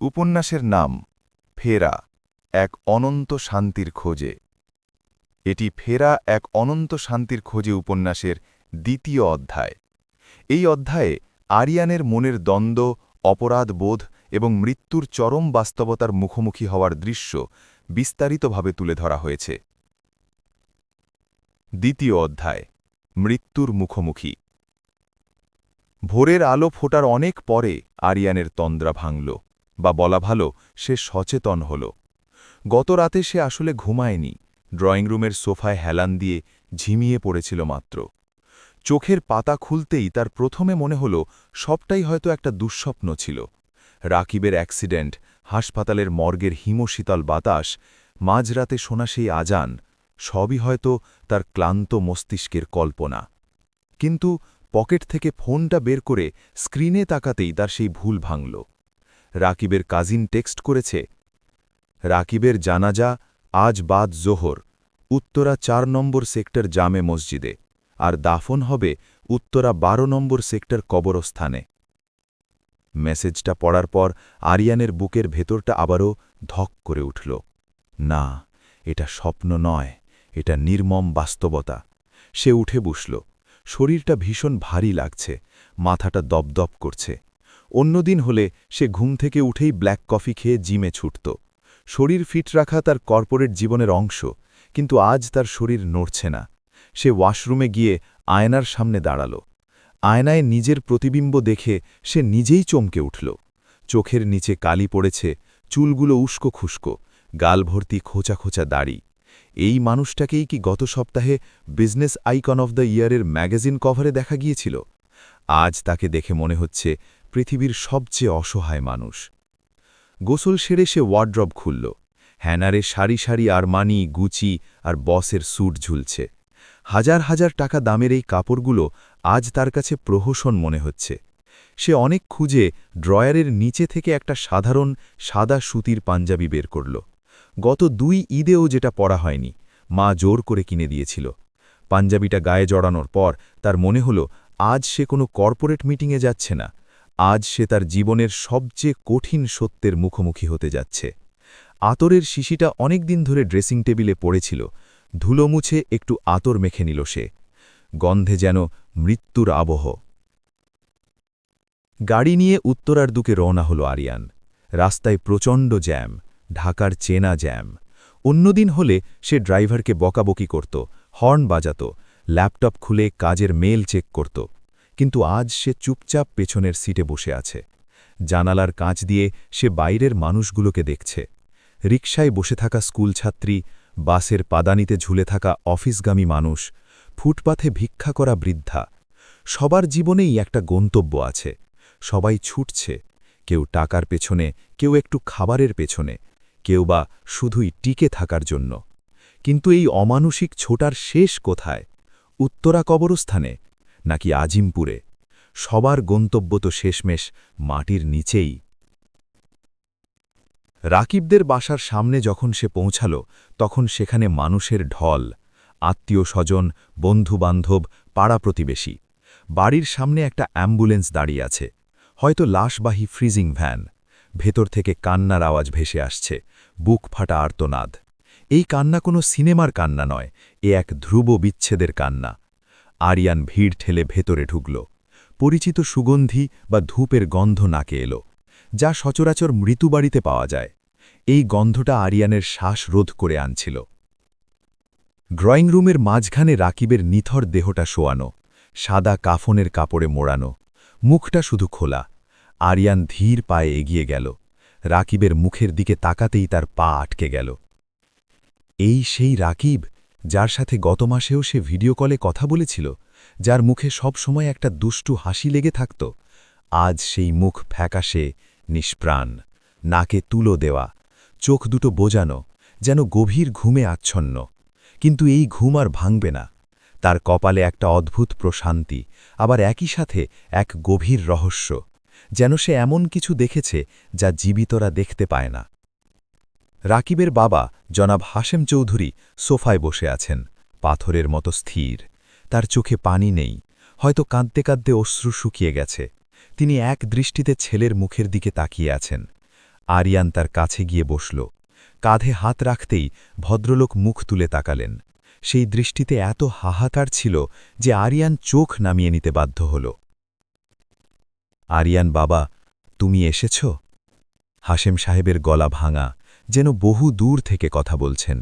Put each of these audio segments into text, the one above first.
উপন্যাসের নাম ফেরা, এক অনন্ত শান্তির খোঁজে। এটি ফেরা, এক অনন্ত শান্তির খোঁজে উপন্যাসের দ্বিতীয় অধ্যায়। এই অধ্যায়ে আরিয়ানের মনের দ্বন্দ্ব, অপরাধবোধ এবং মৃত্যুর চরম বাস্তবতার মুখোমুখি হওয়ার দৃশ্য বিস্তারিতভাবে তুলে ধরা হয়েছে। দ্বিতীয় অধ্যায়, মৃত্যুর মুখোমুখি। ভোরের আলো ফোটার অনেক পরে আরিয়ানের তন্দ্রা ভাঙল। বা বলা ভালো, সে সচেতন হল। গত রাতে সে আসলে ঘুমায়নি। ড্রয়িং রুমের সোফায় হেলান দিয়ে ঝিমিয়ে পড়েছিল মাত্র। চোখের পাতা খুলতেই তার প্রথমে মনে হল, সবটাই হয়তো একটা দুঃস্বপ্ন ছিল। রাকিবের অ্যাক্সিডেন্ট, হাসপাতালের মর্গের হিমশীতল বাতাস, মাঝরাতে শোনা সেই আজান, সবই হয়তো তার ক্লান্ত মস্তিষ্কের কল্পনা। কিন্তু পকেট থেকে ফোনটা বের করে স্ক্রিনে তাকাতেই তার সেই ভুল ভাঙল। রাকিবের কাজিন টেক্সট করেছে, রাকিবের জানাজা আজ বাদ জোহর, উত্তরা চার নম্বর সেক্টর জামে মসজিদে, আর দাফন হবে উত্তরা বারো নম্বর সেক্টর কবরস্থানে। মেসেজটা পড়ার পর আরিয়ানের বুকের ভেতরটা আবারও ধক করে উঠল। না, এটা স্বপ্ন নয়, এটা নির্মম বাস্তবতা। সে উঠে বসল। শরীরটা ভীষণ ভারী লাগছে, মাথাটা দপদপ করছে। অন্যদিন হলে সে ঘুম থেকে উঠেই ব্ল্যাক কফি খেয়ে জিমে ছুটত। শরীর ফিট রাখা তার কর্পোরেট জীবনের অংশ, কিন্তু আজ তার শরীর নড়ছে না। সে ওয়াশরুমে গিয়ে আয়নার সামনে দাঁড়াল। আয়নায় নিজের প্রতিবিম্ব দেখে সে নিজেই চমকে উঠল। চোখের নিচে কালি পড়েছে, চুলগুলো উস্কো খুস্কো, গাল ভর্তি খোঁচা খোঁচা দাড়ি। এই মানুষটাকেই কি গত সপ্তাহে বিজনেস আইকন অফ দ্য ইয়ারের ম্যাগাজিন কভারে দেখা গিয়েছিল? আজ তাকে দেখে মনে হচ্ছে পৃথিবীর সবচেয়ে অসহায় মানুষ। গোসল সেরে সে ওয়ার্ড্রব খুলল। হ্যানারে সারি সারি আরমানি, গুচি আর বসের স্যুট ঝুলছে। হাজার হাজার টাকা দামের এই কাপড়গুলো আজ তার কাছে প্রহসন মনে হচ্ছে। সে অনেক খুঁজে ড্রয়ারের নিচে থেকে একটা সাধারণ সাদা সুতির পাঞ্জাবি বের করল। গত দুই ঈদেও যেটা পরা হয়নি, মা জোর করে কিনে দিয়েছিল। পাঞ্জাবিটা গায়ে জড়ানোর পর তার মনে হল, আজ সে কোনো কর্পোরেট মিটিংয়ে যাচ্ছে না। আজ সে তার জীবনের সবচেয়ে কঠিন সত্যের মুখোমুখি হতে যাচ্ছে। আতরের শিশিটা অনেকদিন ধরে ড্রেসিং টেবিলে পড়েছিল, ধুলো মুছে একটু আতর মেখে নিল সে। গন্ধে যেন মৃত্যুর আবহ। গাড়ি নিয়ে উত্তরার দুকে রওনা হল আরিয়ান। রাস্তায় প্রচণ্ড জ্যাম, ঢাকার চেনা জ্যাম। অন্যদিন হলে সে ড্রাইভারকে বকাবকি করত, হর্ন বাজাত, ল্যাপটপ খুলে কাজের মেল চেক করত। কিন্তু আজ সে চুপচাপ পেছনের সিটে বসে আছে। জানালার কাঁচ দিয়ে সে বাইরের মানুষগুলোকে দেখছে। রিকশায় বসে থাকা স্কুলছাত্রী বাসের পাদানিতে ঝুলে থাকা অফিসগামী মানুষ, ফুটপাথে ভিক্ষা করা বৃদ্ধা। সবার জীবনেই একটা গন্তব্য আছে। সবাই ছুটছে। কেউ টাকার পেছনে, কেউ একটু খাবারের পেছনে, কেউ বা শুধুই টিকে থাকার জন্য। কিন্তু এই অমানসিক ছোটার শেষ কোথায়? উত্তরা কবরস্থানে। নাকি আজিমপুরে? সবার গন্তব্য তো শেষমেশ মাটির নিচেই। রাকিবদের বাসার সামনে যখন সে পৌঁছাল, তখন সেখানে মানুষের ঢল আত্মীয় স্বজন বন্ধুবান্ধব, পাড়া প্রতিবেশী। বাড়ির সামনে একটা অ্যাম্বুলেন্স দাঁড়িয়ে আছে। হয়তো লাশবাহী ফ্রিজিং ভ্যান। ভেতর থেকে কান্নার আওয়াজ ভেসে আসছে। বুক ফাটা আর্তনাদ। এই কান্না কোনো সিনেমার কান্না নয়, এ এক ধ্রুব বিচ্ছেদের কান্না। আরিয়ান ভিড় ঠেলে ভেতরে ঢুকল। পরিচিত সুগন্ধি বা ধূপের গন্ধ নাকে এলো, যা সচরাচর মৃত্যুবাড়িতে পাওয়া যায়। এই গন্ধটা আরিয়ানের শ্বাস রোধ করে আনছিল। ড্রয়িং রুমের মাঝখানে রাকিবের নিথর দেহটা শোয়ানো, সাদা কাফনের কাপড়ে মোড়ানো, মুখটা শুধু খোলা। আরিয়ান ধীর পায়ে এগিয়ে গেল। রাকিবের মুখের দিকে তাকাতেই তার পা আটকে গেল। এই সেই রাকিব? যার সাথে গত মাসেও সে ভিডিও কলে কথা বলেছিল, যার মুখে সব সময় একটা দুষ্টু হাসি লেগে থাকত। আজ সেই মুখ ফ্যাকাশে, নিষ্প্রাণ, নাকে তুলো দেওয়া, চোখ দুটো বোজানো, যেন গভীর ঘুমে আচ্ছন্ন। কিন্তু এই ঘুম আর ভাঙবে না। তার কপালে একটা অদ্ভুত প্রশান্তি, আবার একই সাথে এক গভীর রহস্য, যেন সে এমন কিছু দেখেছে যা জীবিতরা দেখতে পায় না। রাকিবের বাবা জনাব হাশেম চৌধুরী সোফায় বসে আছেন, পাথরের মতো স্থির। তার চোখে পানি নেই, হয়তো কাঁদতে কাঁদতে অশ্রু শুকিয়ে গেছে। তিনি এক দৃষ্টিতে ছেলের মুখের দিকে তাকিয়ে আছেন। আরিয়ান তার কাছে গিয়ে বসল। কাঁধে হাত রাখতেই ভদ্রলোক মুখ তুলে তাকালেন। সেই দৃষ্টিতে এত হাহাকার ছিল যে আরিয়ান চোখ নামিয়ে নিতে বাধ্য হল। আরিয়ান বাবা, তুমি এসেছ? হাশেম সাহেবের গলা ভাঙা যেন বহু দূর থেকে কথা বলছেন।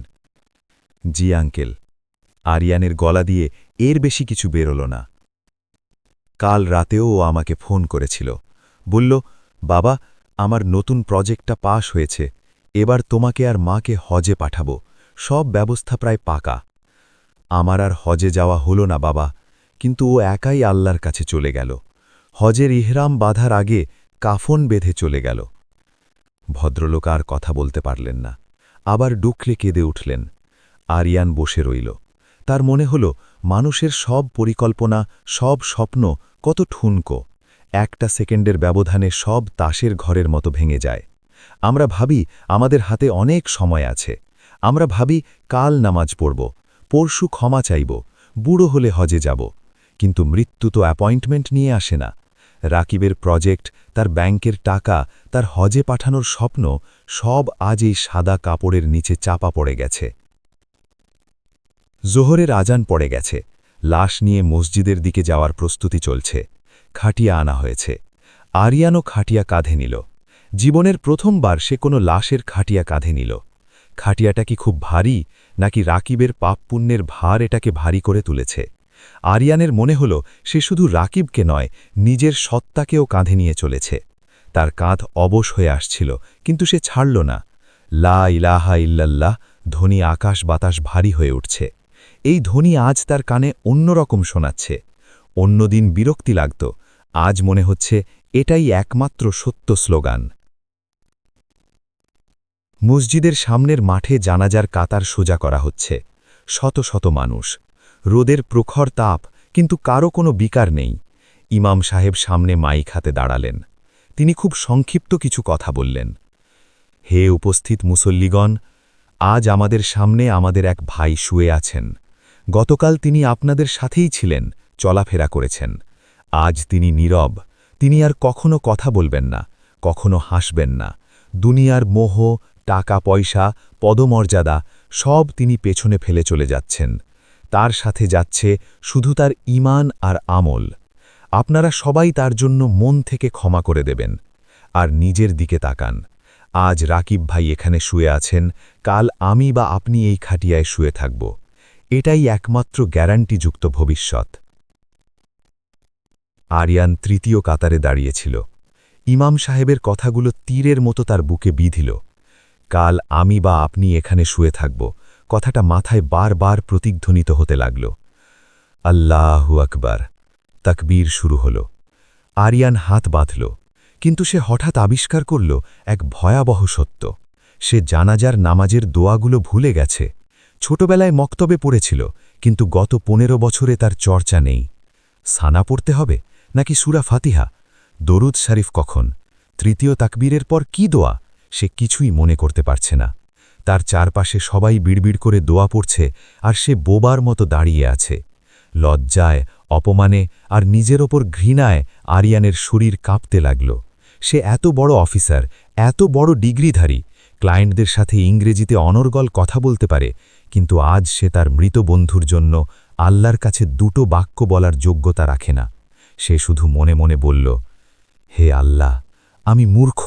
জি আঙ্কেল, আরিয়ানের গলা দিয়ে এর বেশি কিছু বেরোল না। কাল রাতেও ও আমাকে ফোন করেছিল। বলল, বাবা, আমার নতুন প্রজেক্টটা পাশ হয়েছে। এবার তোমাকে আর মাকে হজে পাঠাবো। সব ব্যবস্থা প্রায় পাকা। আমার আর হজে যাওয়া হলো না, বাবা। কিন্তু ও একাই আল্লাহর কাছে চলে গেল। হজের ইহরাম বাঁধার আগে কাফন বেঁধে চলে গেল। ভদ্রলোক আর কথা বলতে পারলেন না। আবার ডুকলে কেঁদে উঠলেন। আরিয়ান বসে রইল। তার মনে হল, মানুষের সব পরিকল্পনা, সব স্বপ্ন কত ঠুনকো। একটা সেকেন্ডের ব্যবধানে সব তাসের ঘরের মতো ভেঙে যায়। আমরা ভাবি, আমাদের হাতে অনেক সময় আছে। আমরা ভাবি, কাল নামাজ পড়ব, পরশু ক্ষমা চাইব, বুড়ো হলে হজে যাব। কিন্তু মৃত্যু তো অ্যাপয়েন্টমেন্ট নিয়ে আসে না। রাকিবের প্রজেক্ট, তার ব্যাংকের টাকা, তার হজে পাঠানোর স্বপ্ন, সব আজ এই সাদা কাপড়ের নিচে চাপা পড়ে গেছে। জোহরের আজান পড়ে গেছে। লাশ নিয়ে মসজিদের দিকে যাওয়ার প্রস্তুতি চলছে। খাটিয়া আনা হয়েছে। আরিয়ানও খাটিয়া কাঁধে নিল। জীবনের প্রথমবার সে কোনো লাশের খাটিয়া কাঁধে নিল। খাটিয়াটা কি খুব ভারী, নাকি রাকিবের পাপ পুণ্যের ভার এটাকে ভারী করে তুলেছে? আরিয়ানের মনে হল সে শুধু রাকিবকে নয়, নিজের সত্তাকেও কাঁধে নিয়ে চলেছে। তার কাঁধ অবশ হয়ে আসছিল, কিন্তু সে ছাড়ল না। লা ইলাহা ইল্লাল্লাহ ধ্বনি আকাশ বাতাস ভারী হয়ে উঠছে। এই ধ্বনি আজ তার কানে অন্যরকম শোনাচ্ছে। অন্যদিন বিরক্তি লাগত, আজ মনে হচ্ছে এটাই একমাত্র সত্য স্লোগান। মসজিদের সামনের মাঠে জানাজার কাতার সোজা করা হচ্ছে। শত শত মানুষ। রোদের প্রখর তাপ, কিন্তু কারও কোনো বিকার নেই। ইমাম সাহেব সামনে মাইক হাতে দাঁড়ালেন। তিনি খুব সংক্ষিপ্ত কিছু কথা বললেন। হে উপস্থিত মুসল্লিগণ, আজ আমাদের সামনে আমাদের এক ভাই শুয়ে আছেন। গতকাল তিনি আপনাদের সাথেই ছিলেন, চলাফেরা করেছেন। আজ তিনি নীরব, তিনি আর কখনো কথা বলবেন না, কখনো হাসবেন না। দুনিয়ার মোহ টাকা পয়সা পদমর্যাদা, সব তিনি পেছনে ফেলে চলে যাচ্ছেন। তার সাথে যাচ্ছে শুধু তার ইমান আর আমল। আপনারা সবাই তার জন্য মন থেকে ক্ষমা করে দেবেন আর নিজের দিকে তাকান। আজ রাকিব ভাই এখানে শুয়ে আছেন, কাল আমি বা আপনি এই খাটিয়ায় শুয়ে থাকব। এটাই একমাত্র গ্যারান্টিযুক্ত ভবিষ্যৎ। আরিয়ান তৃতীয় কাতারে দাঁড়িয়েছিল। ইমাম সাহেবের কথাগুলো তীরের মতো তার বুকে বিধিল। কাল আমি বা আপনি এখানে শুয়ে থাকব। কথাটা মাথায় বারবার প্রতিধ্বনিত হতে লাগল। আল্লাহু আকবার। তাকবীর শুরু হল। আরিয়ান হাত বাঁধল। কিন্তু সে হঠাৎ আবিষ্কার করল এক ভয়াবহ সত্য। সে জানাজার নামাজের দোয়াগুলো ভুলে গেছে। ছোটবেলায় মক্তবে পড়েছিল, কিন্তু গত পনেরো বছরে তার চর্চা নেই। সানা পড়তে হবে, নাকি সুরা ফাতিহা? দরুদ শরীফ কখন? তৃতীয় তাকবীরের পর কি দোয়া? সে কিছুই মনে করতে পারছে না। তার চারপাশে সবাই বিড়বিড় করে দোয়া পড়ছে আর সে বোবার মতো দাঁড়িয়ে আছে। লজ্জায়, অপমানে আর নিজের ওপর ঘৃণায় আরিয়ানের শরীর কাঁপতে লাগল। সে এত বড় অফিসার, এত বড় ডিগ্রিধারী। ক্লায়েন্টদের সাথে ইংরেজিতে অনর্গল কথা বলতে পারে, কিন্তু আজ সে তার মৃত বন্ধুর জন্য আল্লাহর কাছে দুটো বাক্য বলার যোগ্যতা রাখে না। সে শুধু মনে মনে বলল, হে আল্লাহ, আমি মূর্খ,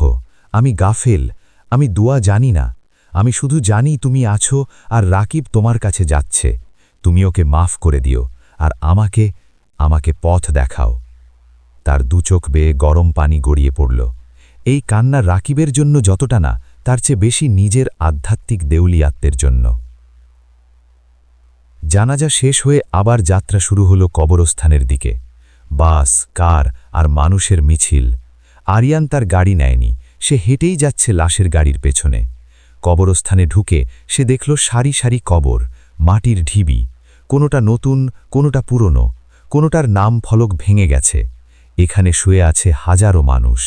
আমি গাফেল, আমি দোয়া জানি না আমি শুধু জানি তুমি আছো আর রাকিব তোমার কাছে যাচ্ছে। তুমি ওকে মাফ করে দিও আর আমাকে আমাকে পথ দেখাও। তার দুচোখ বেয়ে গরম পানি গড়িয়ে পড়ল। এই কান্না রাকিবের জন্য যতটা না, তার চেয়ে বেশি নিজের আধ্যাত্মিক দেউলিয়াত্মের জন্য। জানাজা শেষ হয়ে আবার যাত্রা শুরু হল কবরস্থানের দিকে। বাস, কার আর মানুষের মিছিল। আরিয়ান তার গাড়ি নেয়নি। সে হেঁটেই যাচ্ছে লাশের গাড়ির পেছনে। কবরস্থানে ঢুকে সে দেখল সারি সারি কবর, মাটির ঢিবি, কোনোটা নতুন, কোনোটা পুরনো, কোনোটার নাম ফলক ভেঙে গেছে। এখানে শুয়ে আছে হাজারো মানুষ।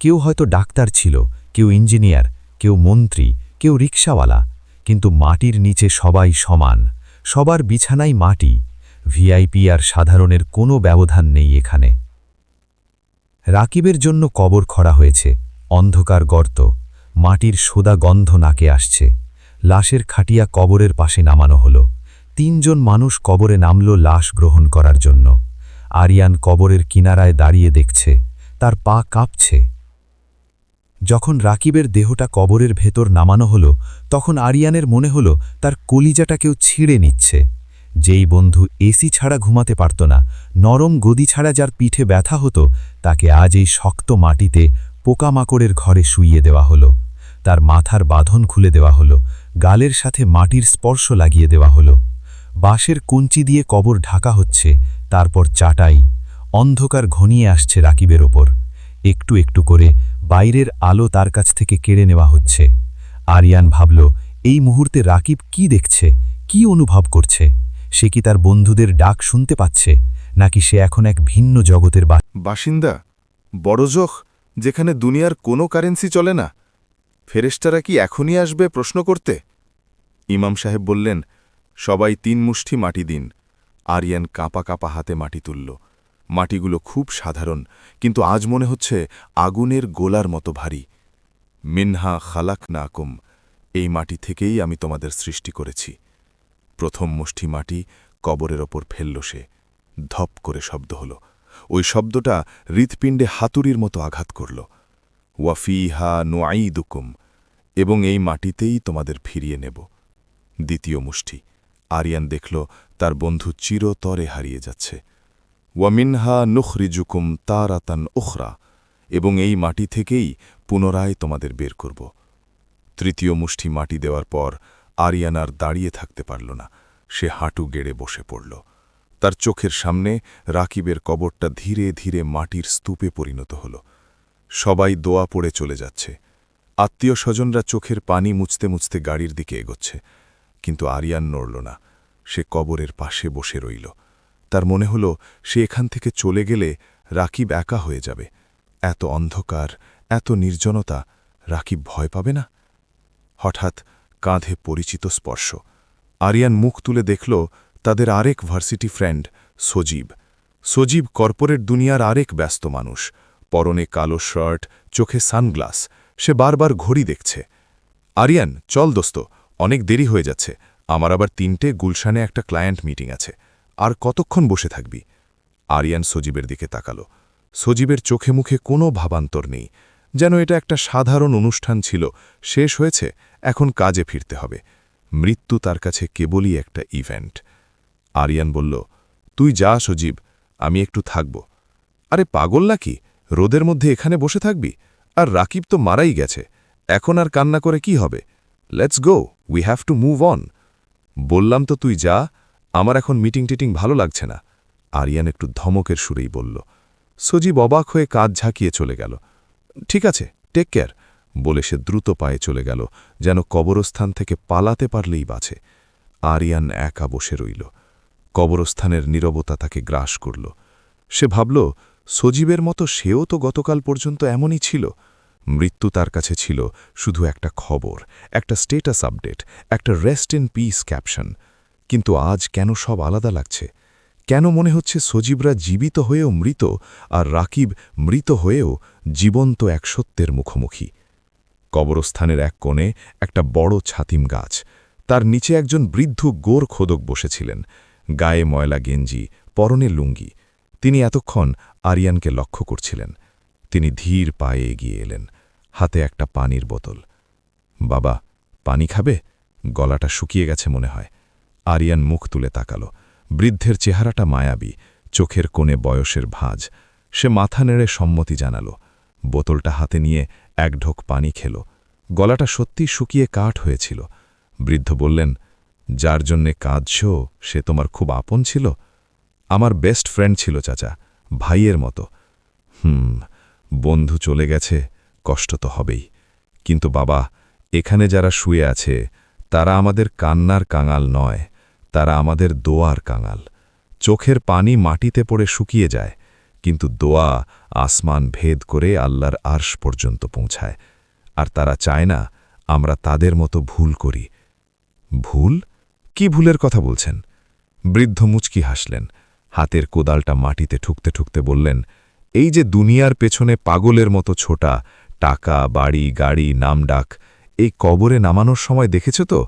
কেউ হয়তো ডাক্তার ছিল, কেউ ইঞ্জিনিয়ার, কেউ মন্ত্রী, কেউ রিক্সাওয়ালা কিন্তু মাটির নিচে সবাই সমান, সবার বিছানাই মাটি। ভিআইপি আর সাধারণের কোনো ব্যবধান নেই এখানে। রাকিবের জন্য কবর খরা হয়েছে, অন্ধকার গর্ত। মাটির সোদা গন্ধ নাকে আসছে। লাশের খাটিয়া কবরের পাশে নামানো হলো। তিনজন মানুষ কবরে নামল লাশ গ্রহণ করার জন্য। আরিয়ান কবরের কিনারায় দাঁড়িয়ে দেখছে, তার পা কাঁপছে। যখন রাকিবের দেহটা কবরের ভেতর নামানো হলো, তখন আরিয়ানের মনে হলো, তার কলিজাটা কেউ ছিঁড়ে নিচ্ছে। যেই বন্ধু এসি ছাড়া ঘুমাতে পারত না, নরম গদি ছাড়া যার পিঠে ব্যথা হতো, তাকে আজ এই শক্ত মাটিতে পোকামাকড়ের ঘরে শুইয়ে দেওয়া হলো। তার মাথার বাঁধন খুলে দেওয়া হলো, গালের সাথে মাটির স্পর্শ লাগিয়ে দেওয়া হলো। বাঁশের কঞ্চি দিয়ে কবর ঢাকা হচ্ছে, তারপর চাটাই, অন্ধকার ঘনিয়ে আসছে রাকিবের ওপর। একটু একটু করে বাইরের আলো তার কাছ থেকে কেড়ে নেওয়া হচ্ছে। আরিয়ান ভাবল, এই মুহূর্তে রাকিব কি দেখছে, কি অনুভব করছে? সে কি তার বন্ধুদের ডাক শুনতে পাচ্ছে, নাকি সে এখন এক ভিন্ন জগতের বাসিন্দা, বড়জোখ, যেখানে দুনিয়ার কোনো কারেন্সি চলে না। ফেরেস্টারা কি এখনই আসবে প্রশ্ন করতে? ইমাম সাহেব বললেন, সবাই তিন মুষ্টি মাটি দিন। আরিয়ান কাঁপা কাঁপা হাতে মাটি তুলল। মাটিগুলো খুব সাধারণ, কিন্তু আজ মনে হচ্ছে আগুনের গোলার মতো ভারী। মিনহা খালাক নাকুম এই মাটি থেকেই আমি তোমাদের সৃষ্টি করেছি। প্রথম মুষ্টি মাটি কবরের ওপর ফেলল সে। ধপ করে শব্দ হল। ওই শব্দটা হৃৎপিণ্ডে হাতুড়ির মতো আঘাত করল। ওয়াফিহা নোয়াইদুকুম এবং এই মাটিতেই তোমাদের ফিরিয়ে নেব। দ্বিতীয় মুষ্টি, আরিয়ান দেখল তার বন্ধু চিরতরে হারিয়ে যাচ্ছে। ওয়ামিনহা নুখরিজুকুম তারাতান উখরা, এবং এই মাটি থেকেই পুনরায় তোমাদের বের করব। তৃতীয় মুষ্টি মাটি দেওয়ার পর আরিয়ান আর দাঁড়িয়ে থাকতে পারল না। সে হাঁটু গেড়ে বসে পড়ল। তার চোখের সামনে রাকিবের কবরটা ধীরে ধীরে মাটির স্তূপে পরিণত হল। সবাই দোয়া পড়ে চলে যাচ্ছে। আত্মীয় স্বজনরা চোখের পানি মুছতে মুছতে গাড়ির দিকে এগোচ্ছে। কিন্তু আরিয়ান নড়ল না। সে কবরের পাশে বসে রইল। তার মনে হল, সে এখান থেকে চলে গেলে রাকিব একা হয়ে যাবে। এত অন্ধকার, এত নির্জনতা, রাকিব ভয় পাবে না? হঠাৎ কাঁধে পরিচিত স্পর্শ। আরিয়ান মুখ তুলে দেখল, তাদের আরেক varsity friend, Sajib. Sajib corporate দুনিয়ার আরেক ব্যস্ত মানুষ। পরনে কালো শার্ট, চোখে সানগ্লাস। সে বারবার ঘড়ি দেখছে। আরিয়ান, চল দোস্ত, অনেক দেরি হয়ে যাচ্ছে। আমার আবার তিনটে গুলশানে একটা ক্লায়েন্ট মিটিং আছে। আর কতক্ষণ বসে থাকবি? আরিয়ান সজীবের দিকে তাকালো। সজীবের চোখে মুখে কোনো ভাবান্তর নেই। যেন এটা একটা সাধারণ অনুষ্ঠান ছিল। শেষ হয়েছে, এখন কাজে ফিরতে হবে। মৃত্যু তার কাছে কেবলই একটা ইভেন্ট। আরিয়ান বলল, তুই যা সজীব, আমি একটু থাকব। আরে পাগল নাকি? রোদের মধ্যে এখানে বসে থাকবি? আর রাকিব তো মারাই গেছে। এখন আর কান্না করে কি হবে? Let's go we have to move on বললাম তো তুই যা, আমার এখন মিটিং টিটিং ভালো লাগছে না। আরিয়ান একটু ধমকের সুরেই বলল। সজীব অবাক হয়ে কাজ ঝাঁকিয়ে চলে গেল। ঠিক আছে টেক কেয়ার বলে সে দ্রুত পায়ে চলে গেল, যেন কবরস্থান থেকে পালাতে পারলেই বাঁচে। আরিয়ান একা বসে রইল। কবরস্থানের নীরবতা তাকে গ্রাস করল। সে ভাবল সজীবের মতো সেও তো গতকাল পর্যন্ত এমনই ছিল। মৃত্যু তার কাছে ছিল শুধু একটা খবর, একটা স্টেটাস আপডেট, একটা রেস্ট ইন পিস ক্যাপশন। কিন্তু আজ কেন সব আলাদা লাগছে? কেন মনে হচ্ছে সজীবরা জীবিত হয়েও মৃত আর রাকিব মৃত হয়েও জীবন্ত এক সত্যের মুখোমুখি? কবরস্থানের এক কোণে একটা বড় ছাতিম গাছ। তার নিচে একজন বৃদ্ধ গোর খোদক বসেছিলেন। গায়ে ময়লা গেঞ্জি, পরনে লুঙ্গি তিনি এতক্ষণ আরিয়ানকে লক্ষ্য করছিলেন। তিনি ধীর পায়ে এগিয়ে এলেন, হাতে একটা পানির বোতল। বাবা, পানি খাবে? গলাটা শুকিয়ে গেছে মনে হয়। আরিয়ান মুখ তুলে তাকালো। বৃদ্ধের চেহারাটা মায়াবী, চোখের কোণে বয়সের ভাঁজ। সে মাথা নেড়ে সম্মতি জানাল। বোতলটা হাতে নিয়ে এক ঢোক পানি খেল। গলাটা সত্যি শুকিয়ে কাঠ হয়েছিল। বৃদ্ধ বললেন, যার জন্যে কাঁদছ, সে তোমার খুব আপন ছিল? আমার বেস্ট ফ্রেন্ড ছিল, চাচা, ভাইয়ের মতো। হুম, বন্ধু চলে গেছে, কষ্ট তো হবেই। কিন্তু বাবা, এখানে যারা শুয়ে আছে, তারা আমাদের কান্নার কাঙাল নয়, তারা আমাদের দোয়ার কাঙাল। চোখের পানি মাটিতে পড়ে শুকিয়ে যায়, কিন্তু দোয়া আসমান ভেদ করে আল্লাহর আর্শ পর্যন্ত পৌঁছায়। আর তারা চায় না, আমরা তাদের মতো ভুল করি। ভুল? কি ভুলের কথা বলছেন? বৃদ্ধ মুচকি হাসলেন। হাতের কোদালটা মাটিতে ঠুকতে ঠুকতে বললেন, এই যে দুনিয়ার পেছনে পাগলের মতো ছোটা, টাকা, বাড়ি, গাড়ি, নামডাক, এই কবরে নামানোর সময় দেখেছ তো?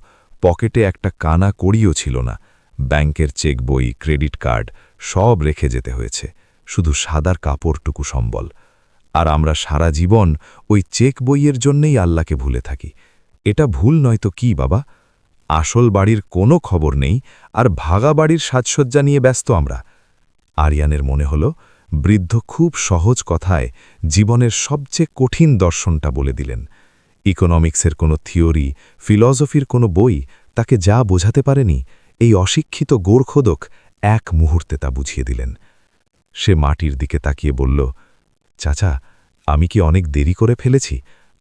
পকেটে একটা কানা কড়িও ছিল না। ব্যাংকের চেক বই, ক্রেডিট কার্ড, সব রেখে যেতে হয়েছে। শুধু সাদার কাপড়টুকু সম্বল। আর আমরা সারা জীবন ওই চেক বইয়ের জন্যেই আল্লাহকে ভুলে থাকি। এটা ভুল নয় তো কি, বাবা? আসল বাড়ির কোনো খবর নেই, আর ভাগা বাড়ির সাজসজ্জা নিয়ে ব্যস্ত আমরা। আরিয়ানের মনে হল, বৃদ্ধ খুব সহজ কথায় জীবনের সবচেয়ে কঠিন দর্শনটা বলে দিলেন। ইকোনমিক্সের কোনো থিওরি, ফিলসফির কোনো বই তাকে যা বোঝাতে পারেনি, এই অশিক্ষিত গোর্খোদক এক মুহূর্তে তা বুঝিয়ে দিলেন। সে মাটির দিকে তাকিয়ে বলল, চাচা, আমি কি অনেক দেরি করে ফেলেছি?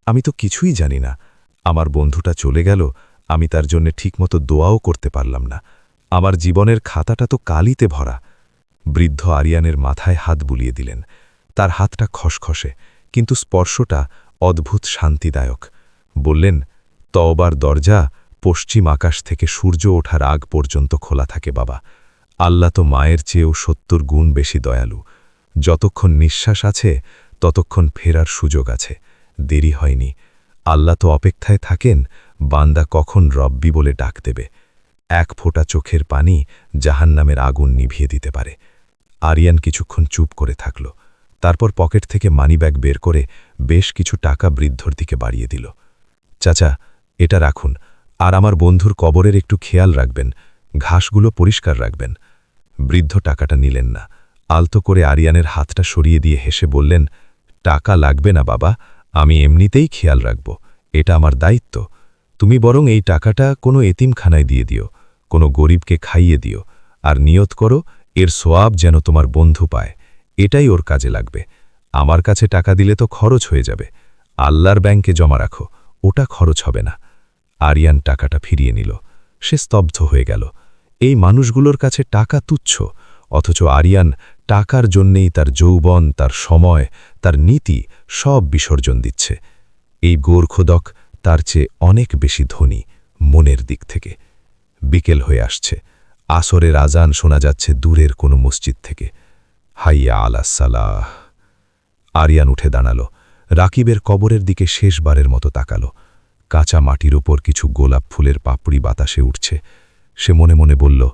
আমি তো কিছুই জানি না। আমার বন্ধুটা চলে গেল, আমি তার জন্য ঠিকমতো দোয়াও করতে পারলাম না। আমার জীবনের খাতাটা তো কালিতে ভরা। বৃদ্ধ আরিয়ানের মাথায় হাত বুলিয়ে দিলেন। তার হাতটা খসখসে, কিন্তু স্পর্শটা অদ্ভুত শান্তিদায়ক। বললেন, তওবার দরজা পশ্চিম আকাশ থেকে সূর্য ওঠার আগ পর্যন্ত খোলা থাকে বাবা। আল্লাহ তো মায়ের চেয়েও সত্তর গুণ বেশি দয়ালু। যতক্ষণ নিঃশ্বাস আছে, ততক্ষণ ফেরার সুযোগ আছে। দেরি হয়নি। আল্লাহ তো অপেক্ষায় থাকেন, বান্দা কখন রব্বি বলে ডাক দেবে। এক ফোঁটা চোখের পানি জাহান্নামের আগুন নিভিয়ে দিতে পারে। আরিয়ান কিছুক্ষণ চুপ করে থাকল। তারপর পকেট থেকে মানিব্যাগ বের করে বেশ কিছু টাকা বৃদ্ধর দিকে বাড়িয়ে দিল। চাচা, এটা রাখুন। আর আমার বন্ধুর কবরের একটু খেয়াল রাখবেন। ঘাসগুলো পরিষ্কার রাখবেন। বৃদ্ধ টাকাটা নিলেন না। আলতো করে আরিয়ানের হাতটা সরিয়ে দিয়ে হেসে বললেন, টাকা লাগবে না বাবা, আমি এমনিতেই খেয়াল রাখব। এটা আমার দায়িত্ব। তুমি বরং এই টাকাটা কোনো এতিমখানায় দিয়ে দিও, কোনো গরিবকে খাইয়ে দিও। আর নিয়ত করো এর সোয়াব যেন তোমার বন্ধু পায়, এটাই ওর কাজে লাগবে। আমার কাছে টাকা দিলে তো খরচ হয়ে যাবে। আল্লাহর ব্যাংকে জমা রাখো, ওটা খরচ হবে না। আরিয়ান টাকাটা ফিরিয়ে নিল। সে স্তব্ধ হয়ে গেল। এই মানুষগুলোর কাছে টাকা তুচ্ছ, অথচ আরিয়ান টাকার জন্যেই তার যৌবন, তার সময়, তার নীতি সব বিসর্জন দিচ্ছে। এই গোর্খদক তার চেয়ে অনেক বেশি ধনী, মনের দিক থেকে। বিকেল হয়ে আসছে। আসরের আজান শোনা যাচ্ছে দূরের কোনো মসজিদ থেকে। হাইয়া আলাসালাহ আরিয়ান উঠে দাঁড়াল। রাকিবের কবরের দিকে শেষবারের মতো তাকালো। কাঁচা মাটির ওপর কিছু গোলাপ ফুলের পাপড়ি বাতাসে উঠছে। সে মনে মনে বলল,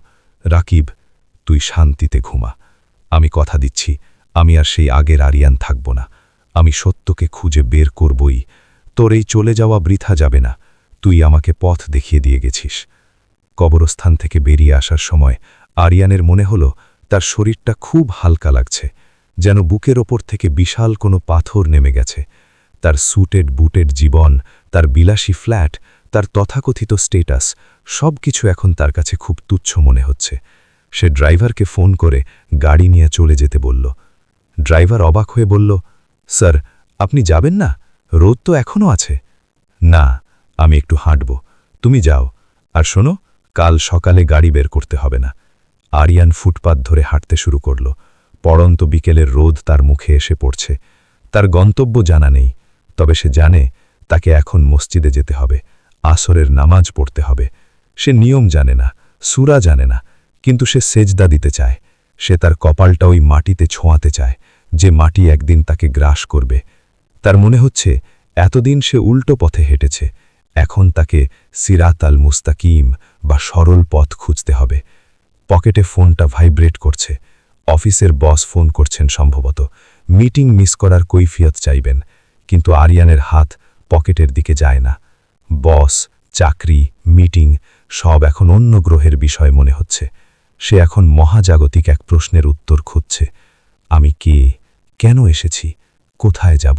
রাকিব, তুই শান্তিতে ঘুমা। আমি কথা দিচ্ছি। আমি আর সেই আগের আরিয়ান থাকব না। আমি সত্যকে খুঁজে বের করবই। তোর এই চলে যাওয়া বৃথা যাবে না। তুই আমাকে পথ দেখিয়ে দিয়ে গেছিস। কবরস্থান থেকে বেরিয়ে আসার সময় আরিয়ানের মনে হল তার শরীরটা খুব হালকা লাগছে, যেন বুকের ওপর থেকে বিশাল কোনো পাথর নেমে গেছে। তার স্যুটেড বুটেড জীবন, তার বিলাসী ফ্ল্যাট তার তথাকথিত স্টেটাস সব কিছু এখন তার কাছে খুব তুচ্ছ মনে হচ্ছে। সে ড্রাইভারকে ফোন করে গাড়ি নিয়ে চলে যেতে বলল। ড্রাইভার অবাক হয়ে বলল, স্যার, আপনি যাবেন না? রোদ তো এখনও আছে? না, আমি একটু হাঁটব। তুমি যাও, আর শোনো কাল সকালে গাড়ি বের করতে হবে না। আরিয়ান ফুটপাত ধরে হাঁটতে শুরু করল। পড়ন্ত বিকেলের রোদ তার মুখে এসে পড়ছে। তার গন্তব্য জানা নেই, তবে সে জানে তাকে এখন মসজিদে যেতে হবে, আসরের নামাজ পড়তে হবে। সে নিয়ম জানে না, সুরা জানে না, কিন্তু সে সেজদা দিতে চায়। সে তার কপালটা ওই মাটিতে ছোঁয়াতে চায়, যে মাটি একদিন তাকে গ্রাস করবে। তার মনে হচ্ছে, এতদিন সে উল্টো পথে হেঁটেছে, এখন তাকে সিরাত আল মুস্তাকিম বা সরল পথ খুঁজতে হবে। পকেটে ফোনটা ভাইব্রেট করছে। অফিসের বস ফোন করছেন সম্ভবত। মিটিং মিস করার কৈফিয়ত চাইবেন, কিন্তু আরিয়ানের হাত পকেটের দিকে যায় না। বস, চাকরি, মিটিং সব এখন অন্য গ্রহের বিষয় মনে হচ্ছে। সে এখন মহাজাগতিক এক প্রশ্নের উত্তর খুঁজছে। আমি কে? কেন এসেছি? কোথায় যাব?